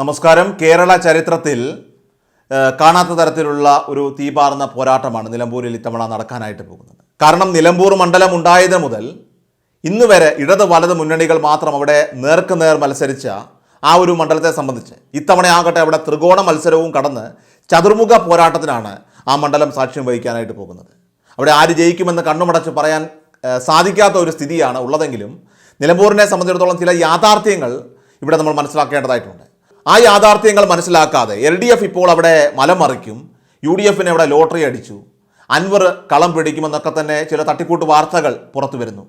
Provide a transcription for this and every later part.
നമസ്കാരം. കേരള ചരിത്രത്തിൽ കാണാത്ത തരത്തിലുള്ള ഒരു തീപാർന്ന പോരാട്ടമാണ് നിലമ്പൂരിൽ ഇത്തവണ നടക്കാനായിട്ട് പോകുന്നത്. കാരണം നിലമ്പൂർ മണ്ഡലം ഉണ്ടായത് മുതൽ ഇന്ന് വരെ ഇടത് വലത് മുന്നണികൾ മാത്രം അവിടെ നേർക്ക് നേർ മത്സരിച്ച ആ ഒരു മണ്ഡലത്തെ സംബന്ധിച്ച് ഇത്തവണ ആകട്ടെ അവിടെ ത്രികോണ മത്സരവും കടന്ന് ചതുർമുഖ പോരാട്ടത്തിനാണ് ആ മണ്ഡലം സാക്ഷ്യം വഹിക്കാനായിട്ട് പോകുന്നത്. അവിടെ ആര് ജയിക്കുമെന്ന് കണ്ണുമടച്ച് പറയാൻ സാധിക്കാത്ത ഒരു സ്ഥിതിയാണ് ഉള്ളതെങ്കിലും നിലമ്പൂരിനെ സംബന്ധിച്ചിടത്തോളം ചില യാഥാർത്ഥ്യങ്ങൾ ഇവിടെ നമ്മൾ മനസ്സിലാക്കേണ്ടതായിട്ടുണ്ട്. ആ യാഥാർത്ഥ്യങ്ങൾ മനസ്സിലാക്കാതെ എൽ ഡി എഫ് ഇപ്പോൾ അവിടെ മലമറിക്കും യു ഡി എഫിനെ അവിടെ ലോട്ടറി അടിച്ചു അൻവർ കളം പിടിക്കുമെന്നൊക്കെ തന്നെ ചില തട്ടിക്കൂട്ട് വാർത്തകൾ പുറത്തു വരുന്നു.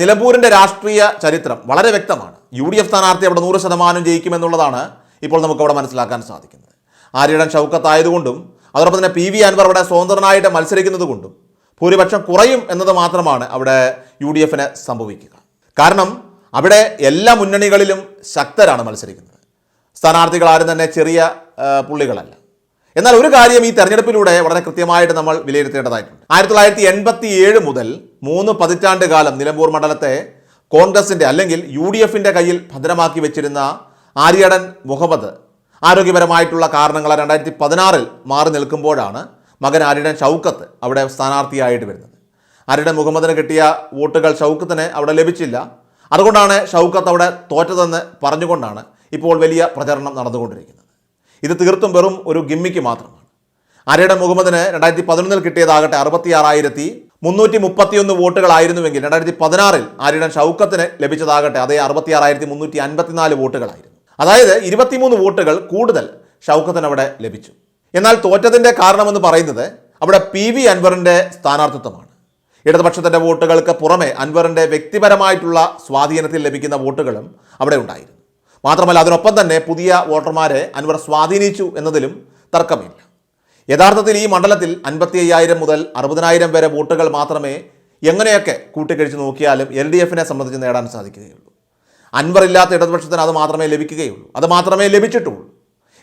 നിലമ്പൂരിന്റെ രാഷ്ട്രീയ ചരിത്രം വളരെ വ്യക്തമാണ്. യു ഡി എഫ് സ്ഥാനാർത്ഥി അവിടെ നൂറ് ശതമാനം ജയിക്കുമെന്നുള്ളതാണ് ഇപ്പോൾ നമുക്കവിടെ മനസ്സിലാക്കാൻ സാധിക്കുന്നത്. ആര്യടൻ ഷൗക്കത്തായതുകൊണ്ടും അതോടൊപ്പം തന്നെ പി വി അൻവർ അവിടെ സ്വതന്ത്രനായിട്ട് മത്സരിക്കുന്നത് കൊണ്ടും ഭൂരിപക്ഷം കുറയും എന്നത് മാത്രമാണ് അവിടെ യു ഡി എഫിന് സംഭവിക്കുക. കാരണം അവിടെ എല്ലാ മുന്നണികളിലും ശക്തരാണ് മത്സരിക്കുന്നത്. സ്ഥാനാർത്ഥികൾ ആരും തന്നെ ചെറിയ പുള്ളികളല്ല. എന്നാൽ ഒരു കാര്യം ഈ തെരഞ്ഞെടുപ്പിലൂടെ വളരെ കൃത്യമായിട്ട് നമ്മൾ വിലയിരുത്തേണ്ടതായിട്ടുണ്ട്. ആയിരത്തി തൊള്ളായിരത്തി എൺപത്തി ഏഴ് മുതൽ മൂന്ന് പതിറ്റാണ്ട് കാലം നിലമ്പൂർ മണ്ഡലത്തെ കോൺഗ്രസിന്റെ അല്ലെങ്കിൽ യു ഡി എഫിന്റെ കയ്യിൽ ഭദ്രമാക്കി വെച്ചിരുന്ന ആര്യടൻ മുഹമ്മദ് ആരോഗ്യപരമായിട്ടുള്ള കാരണങ്ങളാൽ രണ്ടായിരത്തി പതിനാറിൽ മാറി നിൽക്കുമ്പോഴാണ് മകൻ ആര്യടൻ ഷൗക്കത്ത് അവിടെ സ്ഥാനാർത്ഥിയായിട്ട് വരുന്നത്. ആര്യടൻ മുഹമ്മദിന് കിട്ടിയ വോട്ടുകൾ ഷൗക്കത്തിന് അവിടെ ലഭിച്ചില്ല. അതുകൊണ്ടാണ് ഷൗക്കത്ത് അവിടെ തോറ്റതെന്ന് പറഞ്ഞുകൊണ്ടാണ് ഇപ്പോൾ വലിയ പ്രചരണം നടന്നുകൊണ്ടിരിക്കുന്നത്. ഇത് തീർത്തും വെറും ഒരു ഗിമ്മിക്ക് മാത്രമാണ്. അരയുടെ മുഹമ്മദിന് രണ്ടായിരത്തി പതിനൊന്നിൽ കിട്ടിയതാകട്ടെ അറുപത്തിയാറായിരത്തി മുന്നൂറ്റി മുപ്പത്തിയൊന്ന് വോട്ടുകളായിരുന്നുവെങ്കിൽ രണ്ടായിരത്തി പതിനാറിൽ ആര്യടൻ ഷൗക്കത്തിന് ലഭിച്ചതാകട്ടെ അതേ അറുപത്തിയാറായിരത്തി മുന്നൂറ്റി അൻപത്തിനാല് വോട്ടുകളായിരുന്നു. അതായത് ഇരുപത്തിമൂന്ന് വോട്ടുകൾ കൂടുതൽ ഷൗക്കത്തിന് അവിടെ ലഭിച്ചു. എന്നാൽ തോറ്റതിന്റെ കാരണമെന്ന് പറയുന്നത് അവിടെ പി വി അൻവറിന്റെ സ്ഥാനാർത്ഥിത്വമാണ്. ഇടതുപക്ഷത്തിന്റെ വോട്ടുകൾക്ക് പുറമെ അൻവറിന്റെ വ്യക്തിപരമായിട്ടുള്ള സ്വാധീനത്തിൽ ലഭിക്കുന്ന വോട്ടുകളും അവിടെ ഉണ്ടായിരുന്നു. മാത്രമല്ല അതിനൊപ്പം തന്നെ പുതിയ വോട്ടർമാരെ അൻവർ സ്വാധീനിച്ചു എന്നതിലും തർക്കമില്ല. യഥാർത്ഥത്തിൽ ഈ മണ്ഡലത്തിൽ അൻപത്തി അയ്യായിരം മുതൽ അറുപതിനായിരം വരെ വോട്ടുകൾ മാത്രമേ എങ്ങനെയൊക്കെ കൂട്ടിക്കഴിച്ച് നോക്കിയാലും എൽ ഡി എഫിനെ സംബന്ധിച്ച് നേടാൻ സാധിക്കുകയുള്ളൂ. അൻവർ ഇല്ലാത്ത ഇടതുപക്ഷത്തിന് അത് മാത്രമേ ലഭിക്കുകയുള്ളൂ. അത് മാത്രമേ ലഭിച്ചിട്ടുള്ളൂ.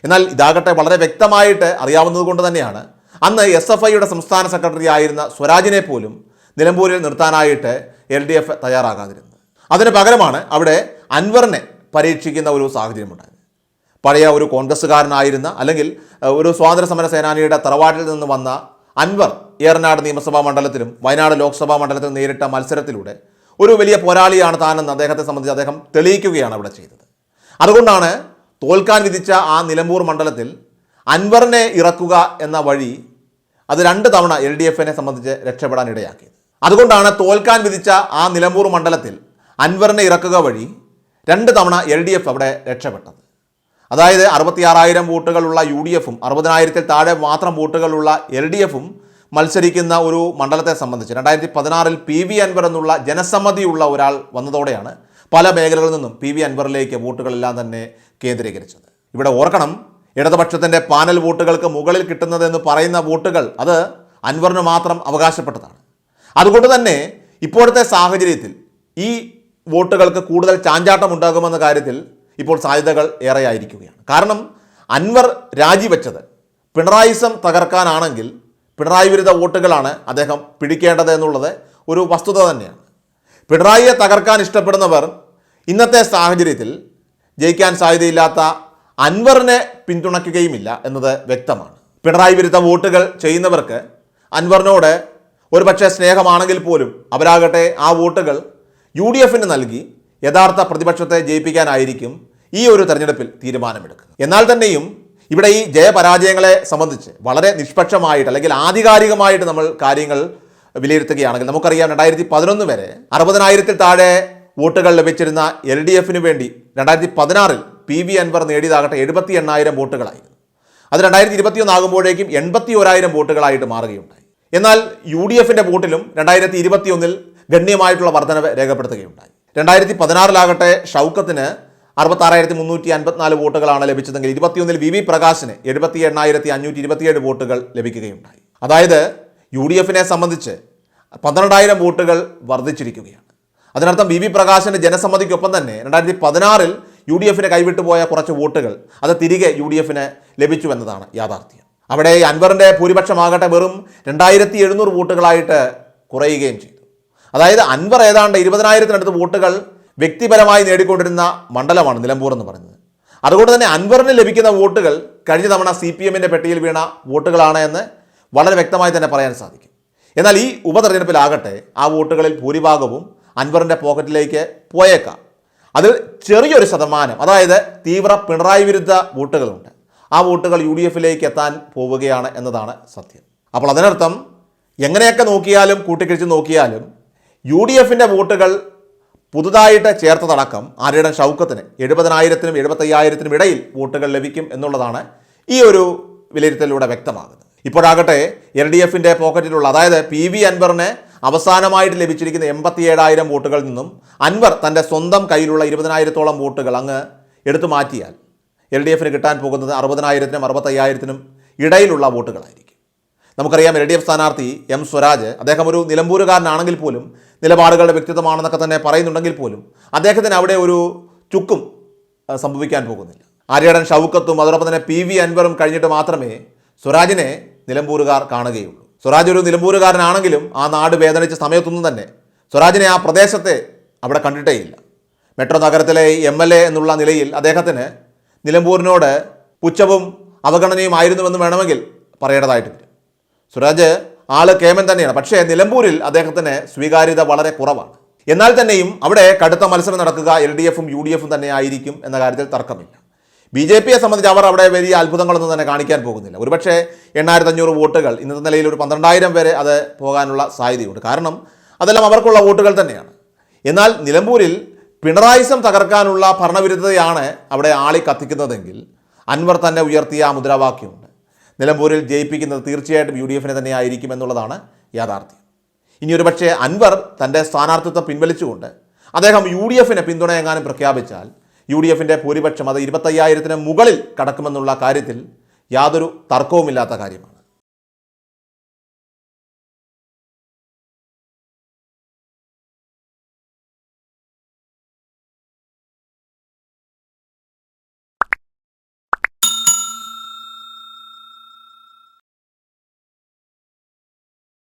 എന്നാൽ ഇതാകട്ടെ വളരെ വ്യക്തമായിട്ട് അറിയാവുന്നതുകൊണ്ട് തന്നെയാണ് അന്ന് എസ് എഫ് ഐയുടെ സംസ്ഥാന സെക്രട്ടറി ആയിരുന്ന സ്വരാജിനെ പോലും നിലമ്പൂരിൽ നിർത്താനായിട്ട് എൽ ഡി എഫ് തയ്യാറാകാതിരുന്നത്. അതിന് പകരമാണ് അവിടെ അൻവറിനെ പരീക്ഷിക്കുന്ന ഒരു സാഹചര്യമുണ്ടായത്. പഴയ ഒരു കോൺഗ്രസ്സുകാരനായിരുന്ന അല്ലെങ്കിൽ ഒരു സ്വാതന്ത്ര്യ സമര സേനാനിയുടെ തറവാട്ടിൽ നിന്ന് വന്ന അൻവർ ഏറനാട് നിയമസഭാ മണ്ഡലത്തിലും വയനാട് ലോക്സഭാ മണ്ഡലത്തിലും നേരിട്ട മത്സരത്തിലൂടെ ഒരു വലിയ പോരാളിയാണ് താനെന്ന് അദ്ദേഹത്തെ സംബന്ധിച്ച് അദ്ദേഹം തെളിയിക്കുകയാണ് അവിടെ ചെയ്തത്. അതുകൊണ്ടാണ് തോൽക്കാൻ വിധിച്ച ആ നിലമ്പൂർ മണ്ഡലത്തിൽ അൻവറിനെ ഇറക്കുക എന്ന വഴി അത് രണ്ട് തവണ എൽ ഡി എഫിനെ സംബന്ധിച്ച് രക്ഷപ്പെടാൻ ഇടയാക്കിയത്. അതുകൊണ്ടാണ് തോൽക്കാൻ വിധിച്ച ആ നിലമ്പൂർ മണ്ഡലത്തിൽ അൻവറിനെ ഇറക്കുക വഴി രണ്ട് തവണ എൽ ഡി എഫ് അവിടെ രക്ഷപ്പെട്ടത്. അതായത് അറുപത്തിയാറായിരം വോട്ടുകളുള്ള യു ഡി എഫും അറുപതിനായിരത്തിൽ താഴെ മാത്രം വോട്ടുകളുള്ള എൽ ഡി എഫും മത്സരിക്കുന്ന ഒരു മണ്ഡലത്തെ സംബന്ധിച്ച് രണ്ടായിരത്തി പതിനാറിൽ പി വി അൻവർ എന്നുള്ള ജനസമ്മതിയുള്ള ഒരാൾ വന്നതോടെയാണ് പല മേഖലകളിൽ നിന്നും പി വി അൻവറിലേക്ക് വോട്ടുകളെല്ലാം തന്നെ കേന്ദ്രീകരിച്ചത്. ഇവിടെ ഓർക്കണം ഇടതുപക്ഷത്തിന്റെ പാനൽ വോട്ടുകൾക്ക് മുകളിൽ കിട്ടുന്നതെന്ന് പറയുന്ന വോട്ടുകൾ അത് അൻവറിന് മാത്രം അവകാശപ്പെട്ടതാണ്. അതുകൊണ്ട് തന്നെ ഇപ്പോഴത്തെ സാഹചര്യത്തിൽ ഈ വോട്ടുകൾക്ക് കൂടുതൽ ചാഞ്ചാട്ടം ഉണ്ടാകുമെന്ന കാര്യത്തിൽ ഇപ്പോൾ സാധ്യതകൾ ഏറെയായിരിക്കുകയാണ്. കാരണം അൻവർ രാജിവെച്ചത് പിണറായിസം തകർക്കാനാണെങ്കിൽ പിണറായി വിരുദ്ധ വോട്ടുകളാണ് അദ്ദേഹം പിടിക്കേണ്ടത് എന്നുള്ളത് ഒരു വസ്തുത തന്നെയാണ്. പിണറായിയെ തകർക്കാൻ ഇഷ്ടപ്പെടുന്നവർ ഇന്നത്തെ സാഹചര്യത്തിൽ ജയിക്കാൻ സാധ്യതയില്ലാത്ത അൻവറിനെ പിന്തുണയ്ക്കുകയുമില്ല എന്നത് വ്യക്തമാണ്. പിണറായി വിരുദ്ധ വോട്ടുകൾ ചെയ്യുന്നവർക്ക് അൻവറിനോട് ഒരുപക്ഷെ സ്നേഹമാണെങ്കിൽ പോലും അവരാകട്ടെ ആ വോട്ടുകൾ യു ഡി എഫിന് നൽകി യഥാർത്ഥ പ്രതിപക്ഷത്തെ ജയിപ്പിക്കാനായിരിക്കും ഈ ഒരു തെരഞ്ഞെടുപ്പിൽ തീരുമാനമെടുക്കുക എന്നാൽ തന്നെയും ഇവിടെ ഈ ജയപരാജയങ്ങളെ സംബന്ധിച്ച് വളരെ നിഷ്പക്ഷമായിട്ട് അല്ലെങ്കിൽ ആധികാരികമായിട്ട് നമ്മൾ കാര്യങ്ങൾ വിലയിരുത്തുകയാണെങ്കിൽ നമുക്കറിയാം രണ്ടായിരത്തി പതിനൊന്ന് വരെ അറുപതിനായിരത്തിൽ താഴെ വോട്ടുകൾ ലഭിച്ചിരുന്ന എൽ ഡി എഫിന് വേണ്ടി രണ്ടായിരത്തി പതിനാറിൽ പി വി അൻവർ നേടിയതാകട്ടെ എഴുപത്തി എണ്ണായിരം വോട്ടുകളായിരുന്നു അത് രണ്ടായിരത്തി ഇരുപത്തിയൊന്ന് ആകുമ്പോഴേക്കും എൺപത്തി ഓരായിരം വോട്ടുകളായിട്ട് മാറുകയുണ്ടായി. എന്നാൽ യു ഡി എഫിന്റെ വോട്ടിലും രണ്ടായിരത്തി ഇരുപത്തിയൊന്നിൽ ഗണ്യമായിട്ടുള്ള വർധനവ് രേഖപ്പെടുത്തുകയുണ്ടായി. രണ്ടായിരത്തി പതിനാറിലാകട്ടെ ഷൗക്കത്തിന് അറുപത്താറായിരത്തി മുന്നൂറ്റി അൻപത്തിനാല് വോട്ടുകളാണ് ലഭിച്ചതെങ്കിൽ ഇരുപത്തിയൊന്നിൽ വി വി പ്രകാശിന് എഴുപത്തി എണ്ണായിരത്തി അഞ്ഞൂറ്റി ഇരുപത്തിയേഴ് വോട്ടുകൾ ലഭിക്കുകയുണ്ടായി. അതായത് യു ഡി എഫിനെ സംബന്ധിച്ച് പന്ത്രണ്ടായിരം വോട്ടുകൾ വർദ്ധിച്ചിരിക്കുകയാണ്. അതിനർത്ഥം വി വി പ്രകാശിന്റെ ജനസമ്മതിക്കൊപ്പം തന്നെ രണ്ടായിരത്തി പതിനാറിൽ യു ഡി എഫിന് കൈവിട്ടുപോയ കുറച്ച് വോട്ടുകൾ അത് തിരികെ യു ഡി എഫിന് ലഭിച്ചു എന്നതാണ് യാഥാർത്ഥ്യം. അവിടെ അൻവറിന്റെ ഭൂരിപക്ഷമാകട്ടെ വെറും രണ്ടായിരത്തി എഴുന്നൂറ് വോട്ടുകളായിട്ട് കുറയുകയും ചെയ്തു. അതായത് അൻവർ ഏതാണ്ട് ഇരുപതിനായിരത്തിനടുത്ത് വോട്ടുകൾ വ്യക്തിപരമായി നേടിക്കൊണ്ടിരുന്ന മണ്ഡലമാണ് നിലമ്പൂർ എന്ന് പറയുന്നത്. അതുകൊണ്ട് തന്നെ അൻവറിന് ലഭിക്കുന്ന വോട്ടുകൾ കഴിഞ്ഞ തവണ സി പി എമ്മിന്റെ പെട്ടിയിൽ വീണ വോട്ടുകളാണ് എന്ന് വളരെ വ്യക്തമായി തന്നെ പറയാൻ സാധിക്കും. എന്നാൽ ഈ ഉപതെരഞ്ഞെടുപ്പിലാകട്ടെ ആ വോട്ടുകളിൽ ഭൂരിഭാഗവും അൻവറിന്റെ പോക്കറ്റിലേക്ക് പോയേക്കാം. അതിൽ ചെറിയൊരു ശതമാനം അതായത് തീവ്ര പിണറായി വിരുദ്ധ വോട്ടുകളുണ്ട്. ആ വോട്ടുകൾ യു ഡി എഫിലേക്ക് എത്താൻ പോവുകയാണ് എന്നതാണ് സത്യം. അപ്പോൾ അതിനർത്ഥം എങ്ങനെയൊക്കെ നോക്കിയാലും കൂട്ടിക്കിഴിച്ച് നോക്കിയാലും യു ഡി എഫിന്റെ വോട്ടുകൾ പുതുതായിട്ട് ചേർത്തതടക്കം ആര്യടൻ ഷൗക്കത്തിന് എഴുപതിനായിരത്തിനും എഴുപത്തയ്യായിരത്തിനും ഇടയിൽ വോട്ടുകൾ ലഭിക്കും എന്നുള്ളതാണ് ഈ ഒരു വിലയിരുത്തലിലൂടെ വ്യക്തമാകുന്നത്. ഇപ്പോഴാകട്ടെ എൽ ഡി എഫിന്റെ പോക്കറ്റിലുള്ള അതായത് പി വി അൻവറിന് അവസാനമായിട്ട് ലഭിച്ചിരിക്കുന്ന എൺപത്തിയേഴായിരം വോട്ടുകളിൽ നിന്നും അൻവർ തന്റെ സ്വന്തം കയ്യിലുള്ള ഇരുപതിനായിരത്തോളം വോട്ടുകൾ അങ്ങ് എടുത്തു മാറ്റിയാൽ എൽ ഡി എഫിന് കിട്ടാൻ പോകുന്നത് അറുപതിനായിരത്തിനും അറുപത്തയ്യായിരത്തിനും ഇടയിലുള്ള വോട്ടുകളായിരിക്കും. നമുക്കറിയാം എൽ ഡി എഫ് സ്ഥാനാർത്ഥി എം സ്വരാജ് അദ്ദേഹം ഒരു നിലമ്പൂരുകാരനാണെങ്കിൽ പോലും നിലപാടുകളുടെ വ്യക്തിത്വമാണെന്നൊക്കെ തന്നെ പറയുന്നുണ്ടെങ്കിൽ പോലും അദ്ദേഹത്തിന് അവിടെ ഒരു ചുക്കും സംഭവിക്കാൻ പോകുന്നില്ല. ആര്യടൻ ഷൗക്കത്തും അതോടൊപ്പം തന്നെ പി വി അൻവറും കഴിഞ്ഞിട്ട് മാത്രമേ സ്വരാജിനെ നിലമ്പൂരുകാർ കാണുകയുള്ളൂ. സ്വരാജ് ഒരു നിലമ്പൂരുകാരനാണെങ്കിലും ആ നാട് വേദനിച്ച സമയത്തൊന്നും തന്നെ സ്വരാജിനെ ആ പ്രദേശത്തെ അവിടെ കണ്ടിട്ടേയില്ല മെട്രോ നഗരത്തിലെ എം എൽ എ എന്നുള്ള നിലയിൽ അദ്ദേഹത്തിന് നിലമ്പൂരിനോട് പുച്ഛവും അവഗണനയും അവഗണനയുമായിരുന്നുവെന്ന് വേണമെങ്കിൽ പറയേണ്ടതായിട്ടുണ്ട്. സുരാജ് ആൾ കേമൻ തന്നെയാണ്. പക്ഷേ നിലമ്പൂരിൽ അദ്ദേഹത്തിന് സ്വീകാര്യത വളരെ കുറവാണ്. എന്നാൽ തന്നെയും അവിടെ കടുത്ത മത്സരം നടക്കുക എൽ ഡി എഫും യു ഡി എഫും തന്നെ ആയിരിക്കും എന്ന കാര്യത്തിൽ തർക്കമില്ല. ബി ജെ പിയെ സംബന്ധിച്ച് അവർ അവിടെ വലിയ അത്ഭുതങ്ങളൊന്നും തന്നെ കാണിക്കാൻ പോകുന്നില്ല. ഒരുപക്ഷെ എണ്ണായിരത്തി അഞ്ഞൂറ് വോട്ടുകൾ ഇന്നത്തെ നിലയിൽ ഒരു പന്ത്രണ്ടായിരം വരെ അത് പോകാനുള്ള സാധ്യതയുണ്ട്. കാരണം അതെല്ലാം അവർക്കുള്ള വോട്ടുകൾ തന്നെയാണ്. എന്നാൽ നിലമ്പൂരിൽ പിണറായിസം തകർക്കാനുള്ള ഭരണവിരുദ്ധതയാണ് അവിടെ ആളി കത്തിക്കുന്നതെങ്കിൽ അൻവർ തന്നെ ഉയർത്തിയ ആ മുദ്രാവാക്യമുണ്ട്. നിലമ്പൂരിൽ ജയിപ്പിക്കുന്നത് തീർച്ചയായിട്ടും യു ഡി എഫിനെ തന്നെ ആയിരിക്കും എന്നുള്ളതാണ് യാഥാർത്ഥ്യം. ഇനി ഒരു പക്ഷേ അൻവർ തന്റെ സ്ഥാനാർത്ഥിത്വം പിൻവലിച്ചുകൊണ്ട് അദ്ദേഹം യു ഡി എഫിനെ പിന്തുണയെങ്ങാനും പ്രഖ്യാപിച്ചാൽ യു ഡി എഫിന്റെ ഭൂരിപക്ഷം അത് ഇരുപത്തയ്യായിരത്തിന് മുകളിൽ കടക്കുമെന്നുള്ള കാര്യത്തിൽ യാതൊരു തർക്കവുമില്ലാത്ത കാര്യമാണ്.